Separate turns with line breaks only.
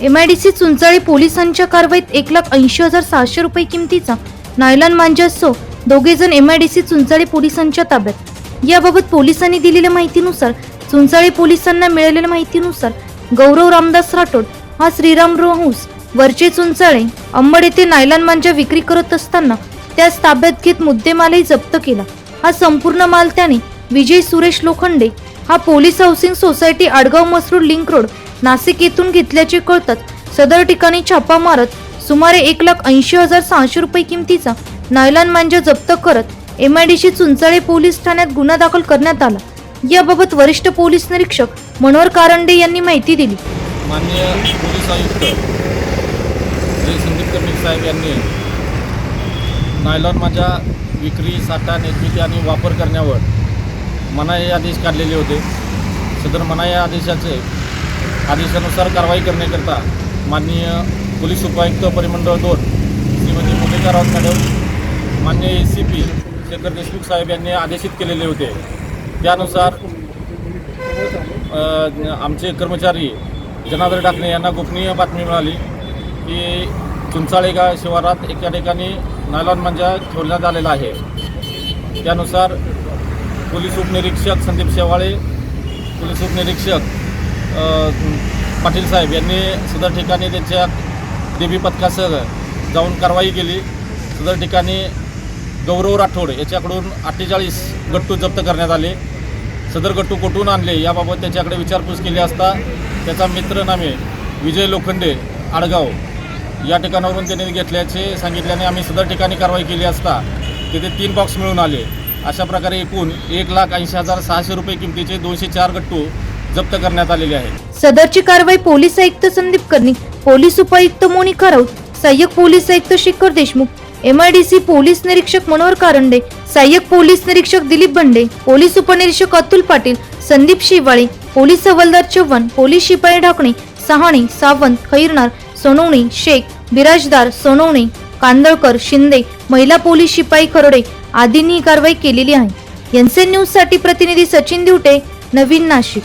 MIDC Chunchali पोलिसांच्या कारवाईत एक लाख ऐंशी हजार सहाशे रुपये किमतीचा nylon M I D MIDC Chunchali पोलिसांच्या ताब्यात. याबाबत पोलिसांनी दिलेल्या माहितीनुसार चुंचाळी पोलिसांना मिळालेल्या माहितीनुसार गौरव रामदास राठोड हा श्रीराम रोहूस वरचे चुंचाळे अंबड येथे नायलॉन मांजा विक्री करत असताना त्यास ताब्यात घेत मुद्देमालही जप्त केला. हा संपूर्ण माल त्याने विजय सुरेश लोखंडे हा police housing society Adgaon Masrud link road Nashik येथून घेतल्याचे कळतात सदर ठिकाणी छापा मारत सुमारे एक लाख ऐंशी हजार सहाशे रुपये किमतीचा नायलॉन मांजा जप्त करत M I D C Chunchale police ठाण्यात गुन्हा दाखल करण्यात आला. याबाबत वरिष्ठ पोलीस निरीक्षक मनोहर कारंडे यांनी माहिती दिली.
माननीय पोलीस आयुक्त श्री संदीप कर्णिक साहेब यांनी नायलॉन माझ्या विक्री साठा निर्मिती आणि वापर करण्यावर मनाई आदेश काढलेले होते. सदर मनाई आदेशाचे आदेशानुसार कारवाई करण्याकरता माननीय पोलीस उपायुक्त परिमंडळ दोन श्रीमती मोनिका राऊत मॅडम मान्य A C P Shekhar Deshmukh साहेब यांनी आदेशित केलेले होते. त्यानुसार आमचे कर्मचारी जनार्दन टाकणे यांना गोपनीय बातमी मिळाली की चुंचाळे शिवारात एका ठिकाणी नायलॉन मंजा ठेवण्यात आलेला आहे. त्यानुसार पोलीस उपनिरीक्षक संदीप शेवाळे पोलीस उपनिरीक्षक पाटील साहेब यांनी सदर ठिकाणी त्यांच्या देवी पथकासह जाऊन कारवाई केली. सदर ठिकाणी गौरव राठोड याच्याकडून अठ्ठेचाळीस गट्टू जप्त करण्यात आले. सदर गट्टू कुठून आणले याबाबत त्याच्याकडे विचारपूस केली असता त्याचा मित्र नामे विजय लोखंडे आडगाव या ठिकाणावरून त्यांनी घेतल्याचे सांगितल्याने आम्ही सदर ठिकाणी कारवाई केली असता तिथे तीन बॉक्स मिळून आले. अशा प्रकारे एकूण एक लाख ऐंशी हजार सहाशे रुपये किमतीचे दोनशे चार गट्टू जप्त करण्यात आलेली आहे.
सदरची कारवाई पोलीस आयुक्त संदीप कर्णिक पोलीस उपायुक्त मोनिका राऊत सहाय्यक पोलीस आयुक्त शेखर देशमुख एमआयडीसी पोलीस निरीक्षक मनोहर कारंडे सहाय्यक पोलीस निरीक्षक दिलीप बंडे पोलीस उपनिरीक्षक अतुल पाटील संदीप शिवाळे पोलीस हवालदार चव्हाण पोलीस शिपाई ढाकणे सहाणे सावंत खैरनार सोनवणे शेख बिराजदार सोनवणे कांदळकर शिंदे महिला पोलीस शिपाई खरोडे आदींनी ही कारवाई केलेली आहे. एनसीएन न्यूजसाठी प्रतिनिधी सचिन दिवटे नवीन नाशिक.